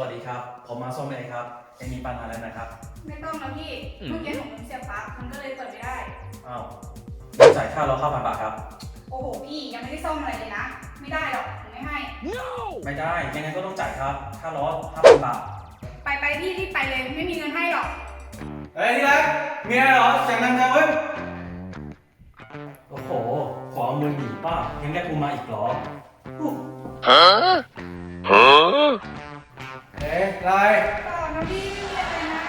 วัสดีครับ ผมมาส้มเองครับเองมีปัญหาอะไรนะครับ ไม่ต้องแล้วพี่ เมื่อกี้หนูลืมเสียบปลั๊กมันก็เลยเปิดไม่ได้ อ้าวไม่จ่ายค่ารถเข้าพันบาทครับ โอ้โหพี่ยังไม่ได้ซ่อมอะไรเลยนะ ไม่ได้หรอกหนูไม่ให้ ไม่ได้ ยังไงก็ต้องจ่ายครับ ค่ารถห้าพันบาทไปไปพี่รีบไปเลยไม่มีเงินให้หรอก เฮ้ยที่รักมีอะไรเหรอเสียงดังจังเว้ย โอ้โห ขอเอาเงินหนีป้ายังได้กูมาอีกเหรออู้เอ๊ะ อะไรต่อนะพี่ไม่มีอะไรนะ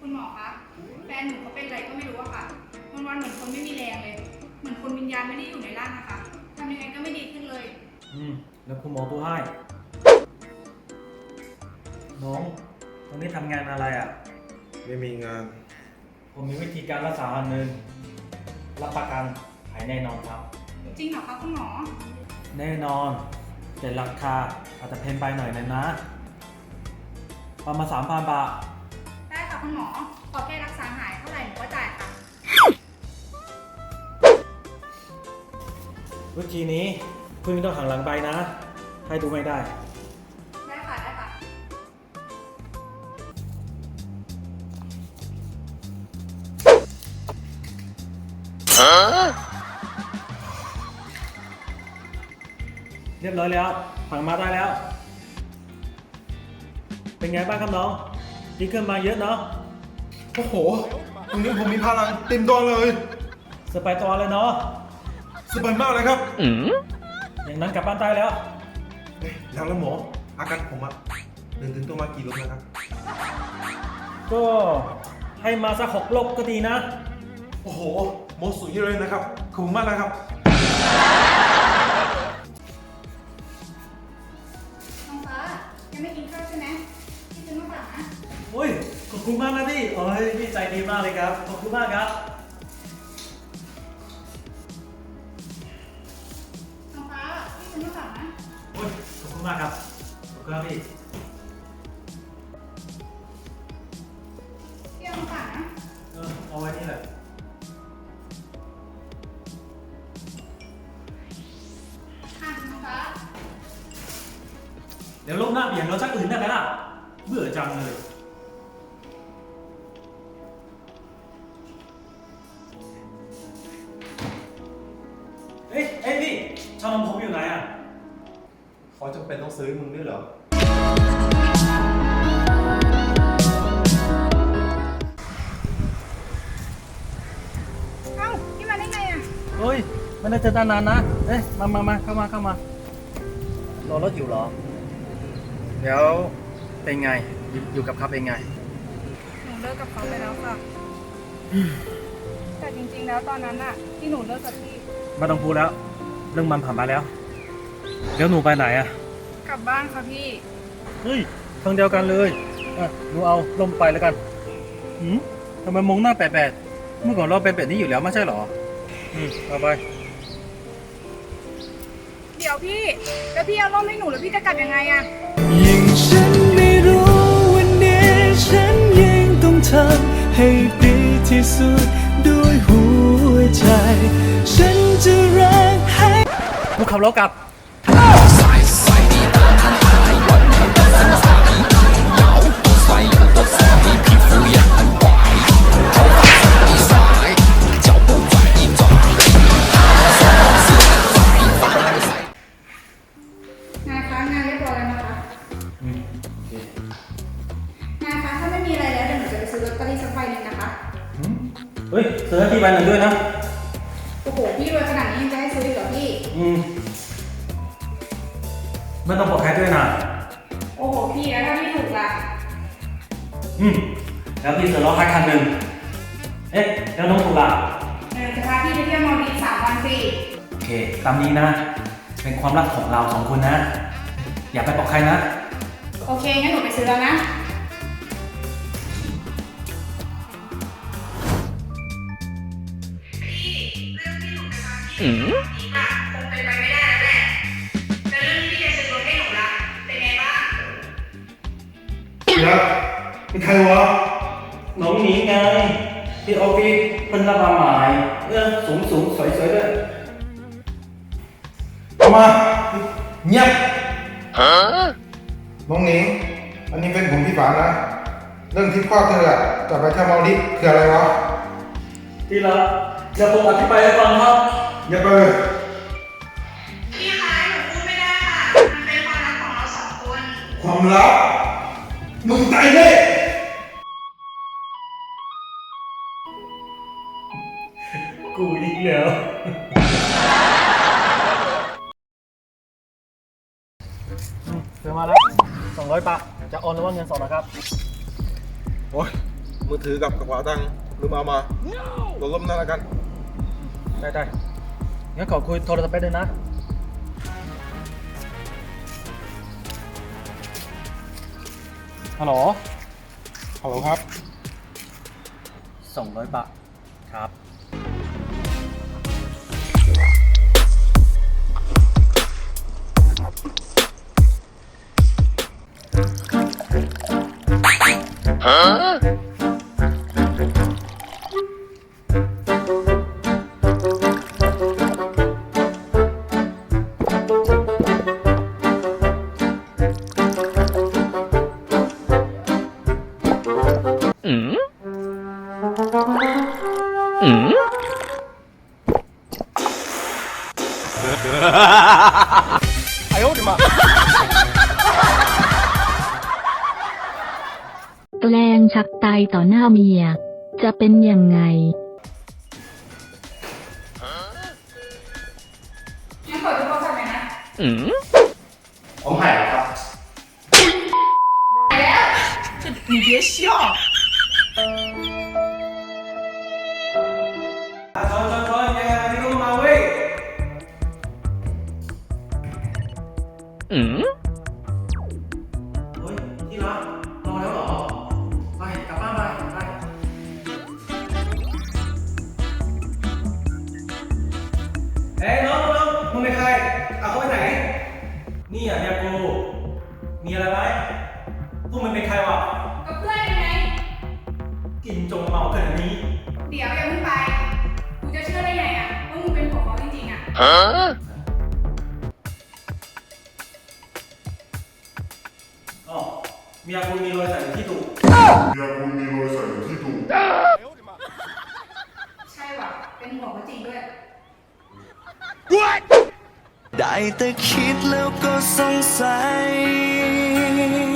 คุณหมอคะ แฟนหนูเขาเป็นอะไรก็ไม่รู้อะค่ะวันวันๆเหมือนคนไม่มีแรงเลย เหมือนคนวิญญาณไม่ได้อยู่ในร่างนะคะทำยังไงก็ไม่ดีขึ้นเลย อืมแล้วคุณหมอตัวให้ น้องตอนนี้ทำงานอะไรอะ ไม่มีงาน ผมมีวิธีการรักษาอันหนึ่งรับประกันหายแน่นอนครับ จริงเหรอคะคุณหมอ แน่นอน แต่ราคาอาจจะแพงไปหน่อยนะนะ ประมาณสามพันบาท ได้ค่ะคุณหมอ ขอแค่รักษาหายเท่าไหร่หนูก็จ่ายค่ะ วิธีนี้พึ่งต้องหันหลังไปนะให้ดูไม่ได้ ได้ค่ะ ได้ค่ะ เรียบร้อยแล้วฝังมาได้แล้ว เป็นไงบ้างครับน้องดีขึ้นมาเยอะเนาะโอ้โหตรงนี้ผมมีพลังเต็มตัวเลยสบายตัวเลยเนาะสบายมากเลยครับอย่างนั้นกลับบ้านได้แล้วเฮ้ยแล้วแล้วหมออาการผมอะเดินถึงตัวมากี่โลนะครับ ก็ให้มาสักหกลบก็ดีนะ โอ้โหหมอสุดยอดเลยนะครับขอบคุณมากนะครับ ดีมากเลยครับ ขอบคุณมากครับ น้องฟ้าพี่ซื้อมาฝากนะ โอ้ยขอบคุณมากครับ ขอบคุณครับพี่ พี่เอามาฝากนะ เออเอาไว้นี่แหละ ค่ะน้องฟ้า เดี๋ยวลบหน้าเบี่ยงเราชักอื่นได้ไหมล่ะ เบื่อจังเลย ชานมผมอยู่ไหนอะ เขาจำเป็นต้องซื้อมึงด้วยเหรอ เอ้าพี่มาได้ไงอะ เฮ้ย ไม่ได้เจอนานๆนะ เอ้ยมามามาเข้ามาเข้ามารอรถอยู่เหรอ เดี๋ยวเป็นไง อยู่อยู่กับเขาเป็นไง หนูเลิกกับเขาไปแล้วค่ะ แต่จริงๆแล้วตอนนั้นอะที่หนูเลิกกับพี่ ไม่ต้องพูดแล้ว เรื่องมันผ่านมาแล้ว เดี๋ยวหนูไปไหนอะกลับบ้านค่ะพี่ เฮ้ยทางเดียวกันเลยอะหนูเอาลมไปแล้วกันหืมทำไมมองหน้าแปลกๆเมื่อก่อนเราเป็นแบบนี้อยู่แล้วไม่ใช่เหรอ อืมเอาไป เดี๋ยวพี่ แล้วพี่เอาร่มให้หนูแล้วพี่จะกลับยังไงอะยิ่งฉันไม่รู้วันนี้ฉันยังต้องทำให้ดีที่สุดด้วยหัวใจ ขับรถกลับงานคะงานเรียบร้อยแล้วนะคะอืมโอเคงานคะถ้าไม่มีอะไรแล้วเดี๋ยวหนูจะไปซื้อลอตเตอรี่สักใบหนึ่งนะคะหืมเฮ้ยซื้อให้พี่ใบหนึ่งด้วยนะ โอ้โห พี่รวยขนาดนี้ยังจะให้ซื้ ออีกเหรอพี่อืมไม่ต้องบอกใครด้วยนะ โอ้โหพี่แล้วถ้าไม่ถูกล่ะ อืม แล้วพี่ซื้อรถให้คันหนึ่ง เอ๊ะ แล้วน้องถูกล่ะเดี๋ยวหนูจะพาพี่ไปเที่ยวมาดีฟสามวันฟรีโอเค ตามนี้นะ เป็นความรักของเราสองคนนะ อย่าไปบอกใครนะ โอเคงั้นหนูไปซื้อแล้วนะ พี่เรื่องที่หนูจะพาพี่ไปดีอะคง เป็นไปไม่ได้แล้วแหละแต่เรื่องที่พี่จะซื้อรถให้หนูล่ะเป็นไงบ้างเดี๋ยวเป็นใครวะน้องหนีไง ที่ออฟฟิศเพิ่นรับมาหมาย เออสูงสูงสวยสวยด้วยออกมาเงียบน้องหนิงอันนี้เป็นผมพี่ฝานนะเรื่องที่พ่อเธออะจะไปเที่ยวมาลดิฟส์คืออะไรวะ ที่รักเดี๋ยวผมอธิบายให้ฟังครับ อย่าไปเลย ลับมึงตายแน่กูอีกแล้ว เจอมาแล้วสองร้อยบาทจะโอนหรือว่าเงินสดนะครับ โอ้ยมือถือกับกระเป๋าตังค์ลืมเอามาโดนล้มนั่นแล้วกัน ได้ได้งั้นขอคุยโทรศัพท์ไปบนึงนะ ฮัลโหล ฮัลโหลครับสองร้อยบาทครับแตต่อหน้าเมีย จะเป็นยังไงงั้นขอดูโทรศัพท์หน่อยนะผมหายแล้วครับช จริงๆอะอ๋อเมียกูมีรอยสักอยู่ที่ตูใช่ว่ะเป็นผัวเขาจริงด้วย ได้แต่คิดแล้วก็สงสัย